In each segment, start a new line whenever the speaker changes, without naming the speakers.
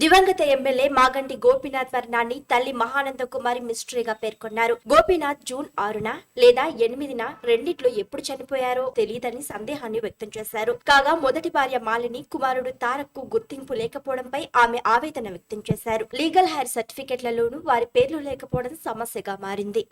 దివంగత ఎమ్మెల్యే మాగంటి గోపీనాథ్ మరణాన్ని తల్లి మహానంద కుమారి మిస్టరీగా పేర్కొన్నారు. గోపీనాథ్ జూన్ ఆరున లేదా ఎనిమిదిన రెండిట్లో ఎప్పుడు చనిపోయారో తెలియదని సందేహాన్ని వ్యక్తం చేశారు. కాగా మొదటి భార్య మాలిని కుమారుడు తారక్కు గుర్తింపు లేకపోవడంపై ఆమె ఆవేదన వ్యక్తం చేశారు. లీగల్ హైర్ సర్టిఫికెట్లలోనూ వారి పేర్లు లేకపోవడం సమస్యగా మారింది.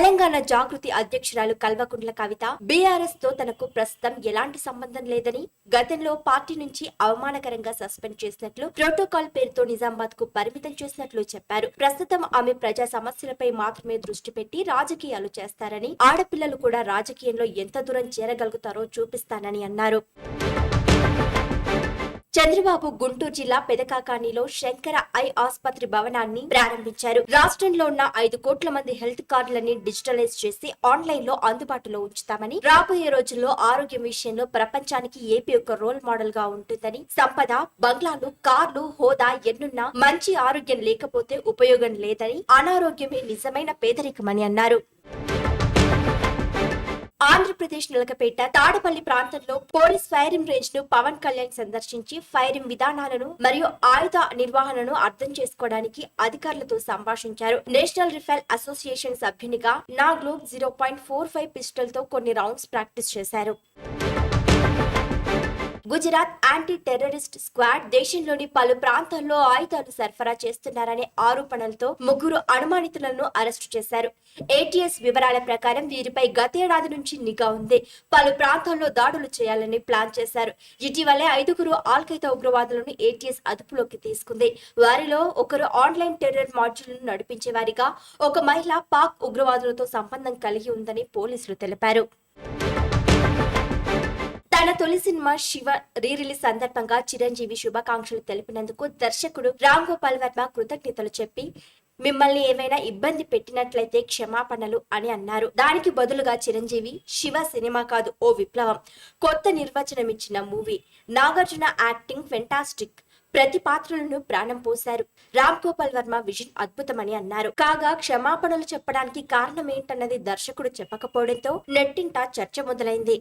తెలంగాణ జాగృతి అధ్యక్షురాలు కల్వకుంట్ల కవిత బీఆర్ఎస్తో తనకు ప్రస్తుతం ఎలాంటి సంబంధం లేదని గతంలో పార్టీ నుంచి అవమానకరంగా సస్పెండ్ చేసినట్లు ప్రోటోకాల్ పేరుతో నిజామాబాద్కు పరిమితం చేసినట్లు చెప్పారు. ప్రస్తుతం ఆమె ప్రజా సమస్యలపై మాత్రమే దృష్టి పెట్టి రాజకీయాలు చేస్తారని ఆడపిల్లలు కూడా రాజకీయంలో ఎంత దూరం చేరగలుగుతారో చూపిస్తానని అన్నారు. చంద్రబాబు గుంటూరు జిల్లా పెదకాకానిలో శంకర ఐ ఆసుపత్రి భవనాన్ని ప్రారంభించారు. రాష్ట్రంలో ఉన్న ఐదు కోట్ల మంది హెల్త్ కార్డులని డిజిటలైజ్ చేసి ఆన్లైన్లో అందుబాటులో ఉంచుతామని రాబోయే రోజుల్లో ఆరోగ్యం విషయంలో ప్రపంచానికి ఏపీ ఒక రోల్ మోడల్గా ఉంటుందని సంపద బంగ్లాలు కార్లు హోదా ఎన్నున్నా మంచి ఆరోగ్యం లేకపోతే ఉపయోగం లేదని అనారోగ్యమే నిజమైన పేదరికమని అన్నారు. ఆంధ్రప్రదేశ్ నిలకపేట తాడపల్లి ప్రాంతంలో పోలీస్ ఫైరింగ్ రేంజ్ను పవన్ కళ్యాణ్ సందర్శించి ఫైరింగ్ విధానాలను మరియు ఆయుధ నిర్వహణను అర్థం చేసుకోవడానికి అధికారులతో సంభాషించారు. నేషనల్ రిఫైల్ అసోసియేషన్ సభ్యునిగా నా globe zero point four five పిస్టల్తో కొన్ని రౌండ్స్ ప్రాక్టీస్ చేశారు. గుజరాత్ యాంటీ టెర్రరిస్ట్ స్క్వాడ్ దేశంలోని పలు ప్రాంతాల్లో ఆయుధాలు సరఫరా చేస్తున్నారనే ఆరోపణలతో ముగ్గురు అనుమానితులను అరెస్టు చేశారు. ఏటీఎస్ వివరాల ప్రకారం వీరిపై గతేడాది నుంచి నిఘా ఉంది. పలు ప్రాంతాల్లో దాడులు చేయాలని ప్లాన్ చేశారు. ఇటీవలే ఐదుగురు ఆల్ఖైదా ఉగ్రవాదులను ఏటీఎస్ అదుపులోకి తీసుకుంది. వారిలో ఒకరు ఆన్లైన్ టెర్రర్ మాడ్యూల్ను నడిపించే వారిగా ఒక మహిళ పాక్ ఉగ్రవాదులతో సంబంధం కలిగి ఉందని పోలీసులు తెలిపారు. తన తొలి సినిమా శివ రీ రిలీజ్ సందర్భంగా చిరంజీవి శుభాకాంక్షలు తెలిపినందుకు దర్శకుడు రామ్ గోపాల్ వర్మ కృతజ్ఞతలు చెప్పి మిమ్మల్ని ఏమైనా ఇబ్బంది పెట్టినట్లయితే క్షమాపణలు అని అన్నారు. దానికి బదులుగా చిరంజీవి శివ సినిమా కాదు ఓ విప్లవం. కొత్త నిర్వచనం ఇచ్చిన మూవీ. Nagarjuna acting fantastic. ప్రతి పాత్రలను ప్రాణం పోశారు. రామ్ గోపాల్ వర్మ విజన్ అద్భుతమని అన్నారు. కాగా క్షమాపణలు చెప్పడానికి కారణం ఏంటన్నది దర్శకుడు చెప్పకపోవడంతో నెట్టింట చర్చ మొదలైంది.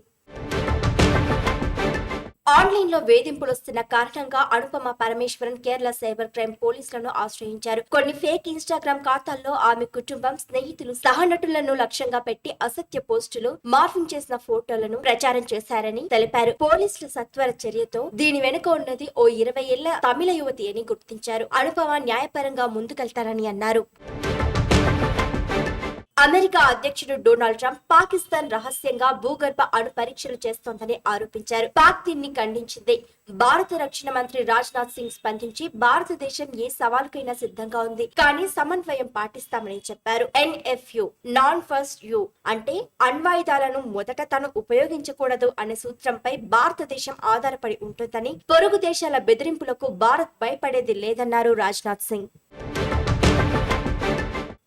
ఆన్లైన్లో వేధింపులు వస్తున్న కారణంగా అనుపమ పరమేశ్వరన్ కేరళ సైబర్ క్రైమ్ పోలీసులను ఆశ్రయించారు. కొన్ని ఫేక్ ఇన్స్టాగ్రామ్ ఖాతాల్లో ఆమె కుటుంబం స్నేహితులు సహనటులను లక్ష్యంగా పెట్టి అసత్య పోస్టులు మార్ఫింగ్ చేసిన ఫోటోలను ప్రచారం చేశారని తెలిపారు. పోలీసుల సత్వర చర్యతో దీని వెనుక ఉన్నది ఓ ఇరవై ఏళ్ళ తమిళ యువతి అని గుర్తించారు. అనుపమ న్యాయపరంగా ముందుకెళ్తారని అన్నారు. అమెరికా అధ్యక్షుడు డొనాల్డ్ ట్రంప్ పాకిస్తాన్ రహస్యంగా భూగర్భ అణు పరీక్షలు చేస్తోందని ఆరోపించారు. పాక్ దీన్ని ఖండించింది. భారత రక్షణ మంత్రి రాజ్నాథ్ సింగ్ స్పందించి భారతదేశం ఏ సవాలుకైనా సిద్ధంగా ఉంది. కానీ సమన్వయం పాటిస్తామని చెప్పారు. ఎన్ఎఫ్యు నాన్ ఫస్ట్ యు అంటే అణ్వాయుధాలను మొదట తను ఉపయోగించకూడదు అనే సూత్రంపై భారతదేశం ఆధారపడి ఉంటుందని పొరుగు దేశాల బెదిరింపులకు భారత్ భయపడేది లేదన్నారు రాజ్నాథ్ సింగ్.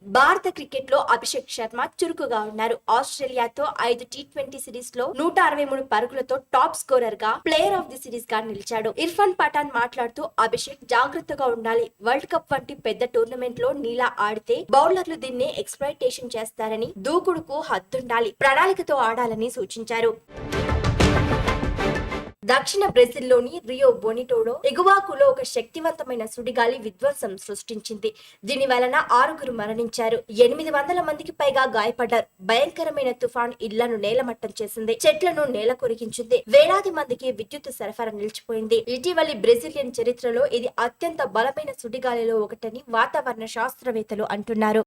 భారత క్రికెట్లో అభిషేక్ శర్మ చురుకుగా ఉన్నారు. ఆస్ట్రేలియాతో ఐదు టీ ట్వంటీ సిరీస్లో నూట అరవై మూడు పరుగులతో టాప్ స్కోరర్గా ప్లేయర్ ఆఫ్ ది సిరీస్గా నిలిచాడు. ఇర్ఫాన్ పఠాన్ మాట్లాడుతూ అభిషేక్ జాగ్రత్తగా ఉండాలి. వరల్డ్ కప్ వంటి పెద్ద టోర్నమెంట్లో నీలా ఆడితే బౌలర్లు దీన్ని ఎక్స్ప్లైటేషన్ చేస్తారని దూకుడుకు హద్దుండాలి. ప్రణాళికతో ఆడాలని సూచించారు. దక్షిణ బ్రెజిల్లోని రియో బొనిటోలో ఎగువాకులో ఒక శక్తివంతమైన సుడిగాలి విధ్వంసం సృష్టించింది. దీని వలన ఆరుగురు మరణించారు. ఎనిమిది వందల మందికి పైగా గాయపడ్డారు. భయంకరమైన తుఫాన్ ఇళ్ళను నేలమట్టం చేసింది. చెట్లను నేల కొరికించింది. వేలాది మందికి విద్యుత్ సరఫరా నిలిచిపోయింది. ఇటీవలి బ్రెజిలియన్ చరిత్రలో ఇది అత్యంత బలమైన సుడిగాలిలో ఒకటని వాతావరణ శాస్త్రవేత్తలు అంటున్నారు.